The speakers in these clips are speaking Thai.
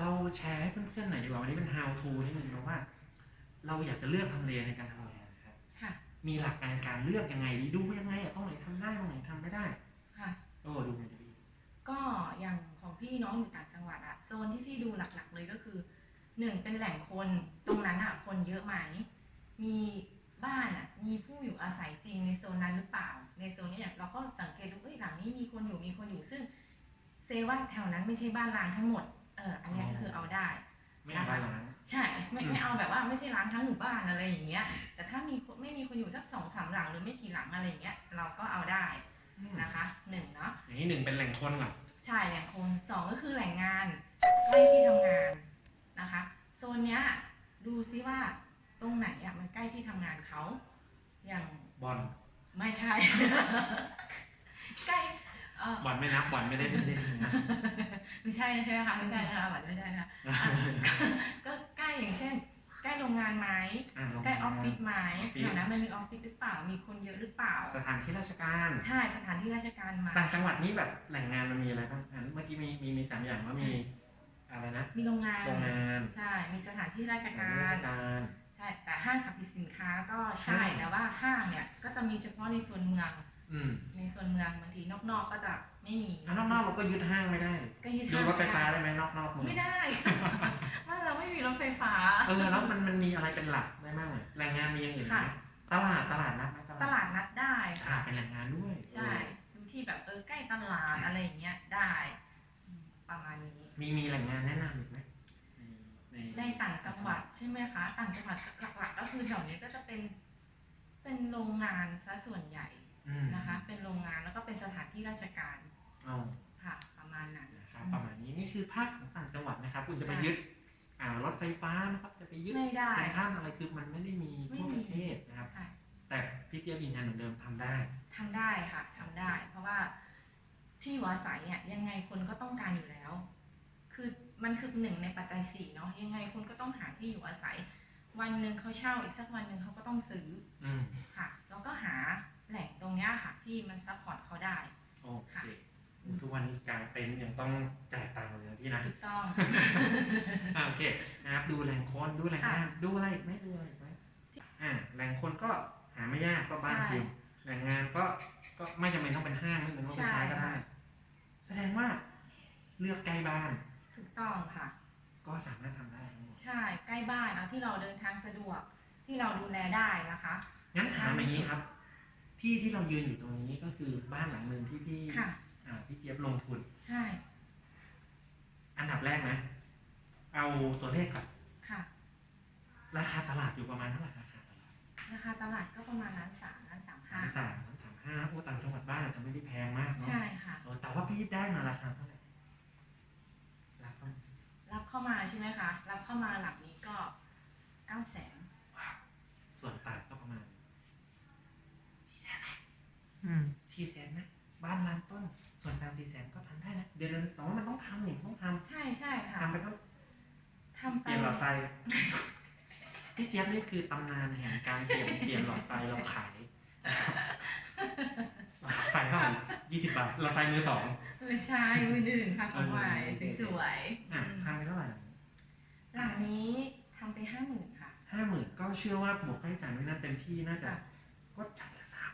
เราแชร์ให้เพื่อนๆหน่อยดีกว่าวันนี้เป็น how to นิดนึงนะว่า เราอยากจะเลือกทำเลในการทำงานนะครับค่ะ มีหลักการการเลือกยังไงดีดูยังไงอะตรงไหนทำได้ตรงไหนทำไม่ได้ค่ะ โอ้ดูไงดี ก็อย่างของพี่น้องอยู่ต่างจังหวัดอะโซนที่พี่ดูหลักๆเลยก็คือหนึ่งเป็นแหล่งคนตรงนั้นอะคนเยอะไหม มีบ้านอะมีผู้อยู่อาศัยจริงในโซนนั้นหรือเปล่า ในโซนนี้เนี่ยเราก็สังเกตดูเอ้ยหลังนี้มีคนอยู่มีคนอยู่ซึ่งเซว่าแถวนั้นไม่ใช่บ้านร้างทั้งหมด เอออันเนี้ยก็คือเอาได้ ไม่เอาได้หรอกนะ ใช่ไม่อืม ไม่เอาแบบว่าไม่ใช่ร้างทั้งหมู่บ้านอะไรอย่างเงี้ย แต่ถ้ามีคนไม่มีคนอยู่สักสองสามหลังหรือไม่กี่หลังอะไรอย่างเงี้ยเราก็เอาได้อืมนะคะหนึ่งเนาะอย่างนี้หนึ่งเป็นแหล่งคนก่อนใช่แหล่งคนสองก็คือแหล่งงานใกล้ที่ทำงานนะคะโซนเนี้ยดูซิว่าตรงไหนอะมันใกล้ที่ทำงานเขาอย่าง บอลไม่ใช่ ใกล้เออบอลไม่นับบอลไม่ได้เล่นเล่นนะ ไม่ใช่ใช่ไหมคะไม่ใช่นะคะบัตรไม่ใช่นะคะอะก็ใกล้อย่างเช่น ใกล้โรงงานไหมอ่าโรงใกล้ออฟฟิศไหมออฟฟิศ แถวนั้นมันมีออฟฟิศหรือเปล่ามีคนเยอะหรือเปล่า สถานที่ราชการใช่สถานที่ราชการไหม ต่างจังหวัดนี้แบบแหล่งงานมันมีอะไรบ้างอะเมื่อกี้มีมีมีสามอย่างว่ามี อะไรนะมีโรงงานโรงงานใช่มีสถานที่ราชสถานกาที่รารชการ ใช่แต่ห้างสรรพสินค้าก็ใช่ใช่ แต่ว่าห้างเนี่ยก็จะมีเฉพาะในส่วนเมือง อืมในส่วนเมืองบางทีนอกๆก็จะไม่มีอะนอกๆเราก็ยึดห้างไม่ได้ก็ยึดดูห้างรถไฟฟ้าได้ไหมนอกๆเมือง ไม่ได้ว่าเราไม่มีรถไฟฟ้า เออแล้วมันมันมีอะไรเป็นหลักได้บ้างอะแรงงานมีอย่างอื่นไหมค่ะ ตลาดตลาดนัดไหมตลาดนัดได้ตลาค่ะ ดเป็นแรงงานด้วยใช่ดูที่แบบเออใกล้ตลาดอะไรอย่างเงี้ยได้อืมประมาณนี้ มีมีแรงงานแนะนำอีกไหมในในต่างจังหวัดใช่ไหมคะ ต่างจังหวัดหลักๆ ก็คือแถวนี้ก็จะเป็น เป็นโรงงานซะส่วนใหญ่อืม นะคะ เป็นโรงงานแล้วก็เป็นสถานที่ราชการเอาค่ะ ประมาณนั้น นะครับประมาณนี้นี่คือภาคของต่างจังหวัดนะครับ คุณจะไปใช่ยึดอ่ารถไฟฟ้านะครับ จะไปยึดไม่ได้เซ็นทรัลอะไรคือมันไม่ได้มีไม่ทั่วมี ประเทศนะครับ ค่ะแต่พี่เจี๊ยบยืนยันเหมือนเดิมทำได้ ทำได้ค่ะทำได้ เพราะว่าที่อยู่อาศัยเนี่ยยังไงคนก็ต้องการอยู่แล้ว คือมันคือหนึ่งในปัจจัยสี่เนาะยังไงคนก็ต้องหาที่อยู่อาศัย วันหนึ่งเขาเช่าอีกสักวันหนึ่งเขาก็ต้องซื้ออืม ค่ะ เนี้ยค่ะที่มันซัพพอร์ตเขาได้ โอเค ค่ะ ทุกวันนี้กลางเต็นท์ยังต้องจ่ายตังค์เลยนะพี่นะถูกต้อง อ่าโอเคนะครับดูแรงคนดูแรงงานค่ะดูอะไรอีกไหมดูอะไรอีกไหมอ่าแรงคนก็หาไม่ยากก็บ้านใช่คุณแรงงานก็ก็ไม่จำเป็นต้องเป็นห้างไม่จำเป็นต้องเป็นใช่ท้ายก็ได้ค่ะ แสดงว่าเลือกใกล้บ้านถูกต้องค่ะ ก็สามารถทำได้ทั้งหมดใช่ใกล้บ้านเอาที่เราเดินทางสะดวกที่เราดูแลได้นะคะ งั้นถามอย่างนี้ครับ ที่ที่เรายืนอยู่ตรงนี้ก็คือบ้านหลังหนึ่งที่พี่ค่ะ อ่าพี่เจี๊ยบลงทุน ใช่อันดับแรกนะ เอาตัวเลขก่อนค่ะ ราคาตลาดอยู่ประมาณเท่าไหร่ราคาตลาดราคาตลาดก็ประมาณล้านสามล้านสามห้าสามสามห้าโอ้ต่างจังหวัดบ้านอาจจะไม่ได้แพงมากเนาะใช่ค่ะ เออแต่ว่าพี่ได้มาราคาเท่าไหร่ราคารับเข้ามาใช่ไหมคะ รับเข้ามาหลักนี้ก็เก้าแสนส่วนต่างก็ประมาณสี่แสนนะอืมสี่แสนนะบ้านล้านต้น ส่วนต่างสี่แสนก็ทำได้นะ เดี๋ยวๆแต่ว่ามันต้องทำนี่ต้องทใช่ใช่ำค่ะทำไปก็ทำเปไปลี่ยนหลอดไฟพี่เจี๊ยบนี่คือตำนานแห่งการเปลี่ยนเปลี่ยนหลอดไฟเราขายหลอดไฟเท่าไหร่ยี่สิบบาทหลอดไฟมือสองไม่ใช่มือหนึ่งค่ะของใหม่เออสวยๆอะอืมทำไปเท่าไหร่หลังนี้ทำไปห้าหมื่นค่ะ ห้าหมื่นก็เชื่อว่าบวกค่าใช้จ่ายไม่น่าเต็มที่น่าจะค่ะ ก็จัดละสาม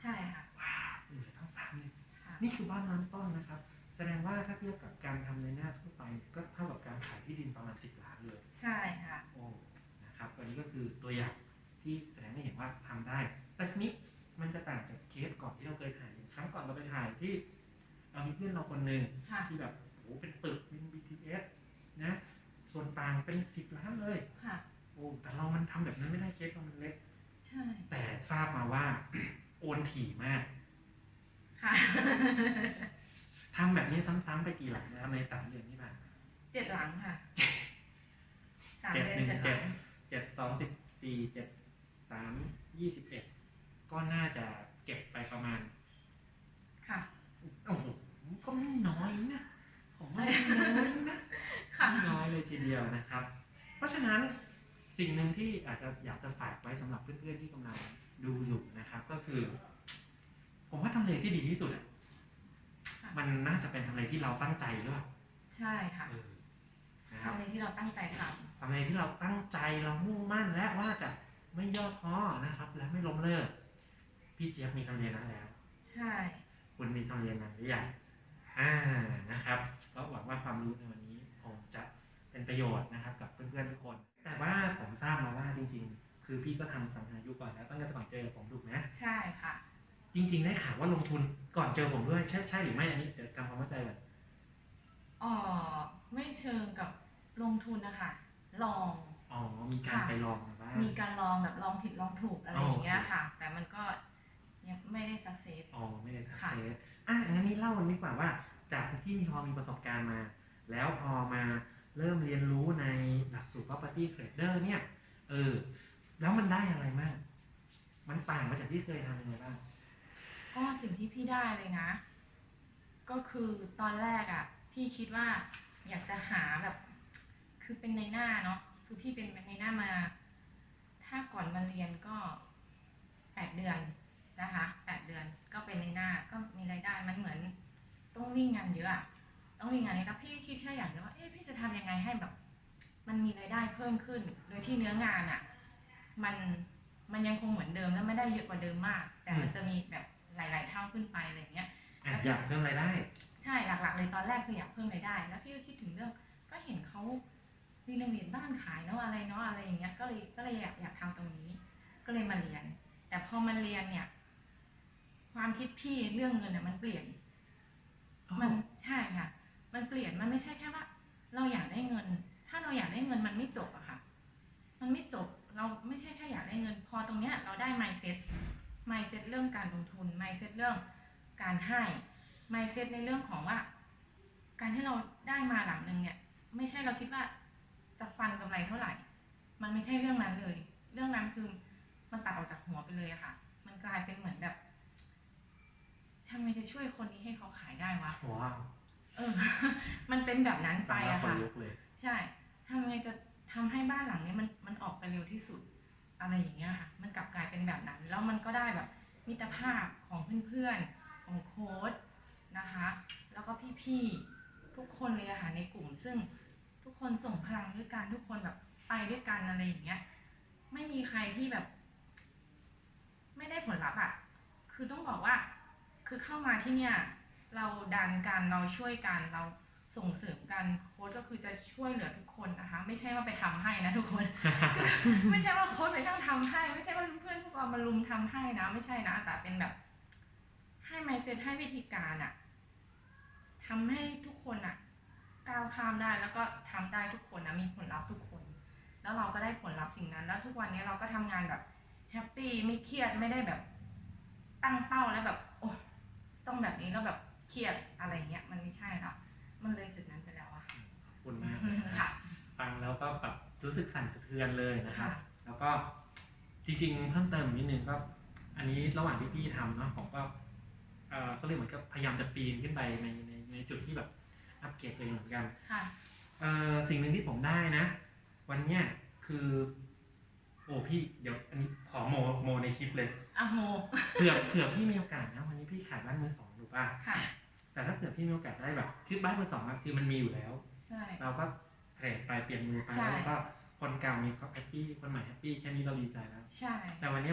ใช่ค่ะว้าวเหลือทั้งสามเลยค่ะ นี่คือบ้านล้านต้นนะครับ แสดงว่าถ้าเทียบกับการทำในหน้าทั่วไปก็เท่ากับการขายที่ดินประมาณสิบล้านเลย ใช่ค่ะ โอ้นะครับอันนี้ก็คือตัวอย่างที่แสดงให้เห็นว่าทำได้ แต่ทีนี้มันจะต่างจากเคสก่อนที่เราเคยถ่ายอย่างครั้งก่อนเราไปถ่ายที่เรามีเพื่อนเราคนหนึ่งค่ะ ที่แบบโอ้โหเป็นตึกเป็น BTS นะส่วนต่างเป็นสิบล้านเลย ค่ะ โอ้แต่เรามันทำแบบนั้นไม่ได้เคสเรามันเล็ก ใช่ แต่ทราบมาว่า โอนถี่มาก ค่ะ ทำแบบนี้ซ้ำๆไปกี่หลังนะครับในสามเดือนที่ผ่านมาเจ็ดหลังค่ะสามเจ็ดเดือนหนึ่งเจ็ดหลังเจ็ดสองสิบสี่เจ็ดสามยี่สิบเอ็ดก็น่าจะเก็บไปประมาณ ค่ะ โอ้โหก็ไม่น้อยนะผมว่าไม่น้อยนะ ค่ะ ไม่น้อยเลยทีเดียวนะครับ เพราะฉะนั้นสิ่งหนึ่งที่อาจจะอยากจะฝากไว้สำหรับเพื่อนๆที่กำลังดูอยู่นะครับ ก็คือ ผมว่าทำเลที่ดีที่สุดอะค่ะ มันน่าจะเป็นทำเลที่เราตั้งใจหรือเปล่าใช่ค่ะเออนะตั้งใจททำในที่เราตั้งใจเรามุ่งมั่นและว่าจะไม่ย่อท้อนะครับ และไม่ล้มเลิกพี่เจี๊ยบมีคำเรียนนั้นแล้วำใช่ คุณมีคำเรียนนั้นหรือยังอ่า นะครับ ก็หวังว่าความรู้ในวันนี้คงจะเป็นประโยชน์นะครับกับเพื่อนๆทุกคน แต่ว่าผมทราบมาว่าจริงๆ คือพี่ก็ทำสังหาอยู่ก่อนแล้วตั้งแต่ก่อนเจอผมถูกไหมใช่ค่ะ จริง ๆ ได้ข่าวว่าลงทุนก่อนเจอผมด้วย ใช่ใช่หรือไม่อันนี้เดี๋ยวทำความเข้าใจก่อนอ๋อไม่เชิงกับลงทุนนะคะลอง อ๋อมีการไปลองมาบ้าง มีการลองแบบลองผิดลองถูกอะไรอย่างเงี้ยค่ะ แต่มันก็ยังไม่ได้สักเซส อ๋อไม่ได้สักค่ะ เซสอะงั้นนี่เล่ากันดีกว่าว่า จากที่มีพอมีประสบการณ์มา แล้วพอมาเริ่มเรียนรู้ในหลักสูตร property trader เนี่ย เออ แล้วมันได้อะไรมาก มันต่างมาจากที่เคยทำยังไงบ้าง ก็สิ่งที่พี่ได้เลยนะ ก็คือตอนแรกอะ่ะ พี่คิดว่าอยากจะหาแบบ คือเป็นในหน้าเนาะคือพี่เป็นในหน้ามา ถ้าก่อนมาเรียนก็แปดเดือนนะคะแปดเดือนก็เป็นในหน้าก็มีรายได้มันเหมือนต้องวิ่งงานเยอะอะต้องวิ่งงานเยอะแล้วพี่คิดแค่อย่างเดียวว่าเอ๊ะพี่จะทำยังไงให้แบบ มันมีรายได้เพิ่มขึ้น โดยที่เนื้องานอะ มันมันยังคงเหมือนเดิมแล้วไม่ได้เยอะกว่าเดิมมาก แต่มันจะมีแบบ หลาย ๆ เท่าขึ้นไปอะไรอย่างเงี้ยอะอยากเพิ่มรายได้ ใช่หลัก ๆ เลยตอนแรกคืออยากเพิ่มรายได้ แล้วพี่ก็คิดถึงเรื่องก็เห็นเขารีโนเวทบ้านขายเนาะอะไรเนาะอะไรอย่างเงี้ยก็เลยก็เลยอยากอยากทำตรงนี้ ก็เลยมาเรียน แต่พอมาเรียนเนี่ย ความคิดพี่เรื่องเงินเนี่ยมันเปลี่ยน มันใช่ค่ะ มันเปลี่ยนมันไม่ใช่แค่ว่า เราอยากได้เงิน ถ้าเราอยากได้เงินมันไม่จบอะค่ะ มันไม่จบเราไม่ใช่แค่อยากได้เงิน พอตรงเนี้ยเราได้ mindset mindset เรื่องการลงทุน mindset เรื่องการให้ mindset ในเรื่องของว่า การที่เราได้มาหลังหนึ่งเนี่ย ไม่ใช่เราคิดว่าจะฟันกำไรเท่าไหร่ มันไม่ใช่เรื่องนั้นเลย เรื่องนั้นคือมันตัดออกจากหัวไปเลยอะค่ะ มันกลายเป็นเหมือนแบบทำไมจะช่วยคนนี้ให้เขาขายได้วะว้าวเออ มันเป็นแบบนั้นไปฟังแล้วอะคนค่ะลุกเลยใช่ทำไงจะทำให้บ้านหลังเนี้ยมันมันออกไปเร็วที่สุด อะไรอย่างเงี้ยค่ะมันกลับกลายเป็นแบบนั้น แล้วมันก็ได้แบบมิตรภาพของเพื่อนๆของโค้ชนะคะ แล้วก็พี่ๆทุกคนเลยค่ะในกลุ่ม ซึ่งทุกคนส่งพลังด้วยกันทุกคนแบบไปด้วยกันอะไรอย่างเงี้ยไม่มีใครที่แบบ ไม่ได้ผลลัพธ์อะคือต้องบอกว่า คือเข้ามาที่เนี่ย เราดันกันเราช่วยกันเรา ส่งเสริมกันโค้ชก็คือจะช่วยเหลือทุกคนนะคะ ไม่ใช่ว่าไปทำให้นะทุกคน ไม่ใช่ว่าโค้ชไปต้องทำให้ ไม่ใช่ว่าเพื่อนพวกเรามาลุมทำให้นะ ไม่ใช่นะแต่เป็นแบบ ให้ไมเซ็ตให้วิธีการอะทำให้ทุกคนอะก้าวข้ามได้แล้วก็ทำได้ทุกคนนะมีผลลัพธ์ทุกคน แล้วเราก็ได้ผลลัพธ์สิ่งนั้น แล้วทุกวันนี้เราก็ทำงานแบบแฮปปี้ไม่เครียดไม่ได้แบบ ตั้งเป้าแล้วแบบโอ้ต้องแบบนี้แล้วแบบเครียดอะไรเงี้ยมันไม่ใช่แล้ว มันเลยจุดนั้นไปแล้วอะขอบคุณมากเลยนะค่ะ ฟังแล้วก็แบบรู้สึกสั่นสะเทือนเลยนะครับ ค่ะ แล้วก็จริงๆเพิ่มเติมอีกนิดนึงก็อันนี้ระหว่างที่พี่ทำเนาะผมก็เออเขาเรียกเหมือนกับพยายามจะปีนขึ้นไปในในในจุดที่แบบอัปเกรดตัวเองเหมือนกัน ค่ะ เออสิ่งหนึ่งที่ผมได้นะ วันเนี้ยคือ โอ้พี่เดี๋ยวอันนี้ขอโมโมในคลิปเลย อะโมเผื่อเผื่อพี่มีโอกาสนะ วันนี้พี่ขายบ้านมือสองถูกป่ะ ค่ะแต่ถ้า เผื่อพี่มีโอกาสได้แบบคือบ้านมือสองอะคือมันมีอยู่แล้ว ใช่ เราก็เทรดไปเปลี่ยนมือไปใช่ แล้วก็คนเก่ามีเขาแฮปปี้คนใหม่แฮปปี้แค่นี้เราดีใจแล้ว ใช่ แต่วันนี้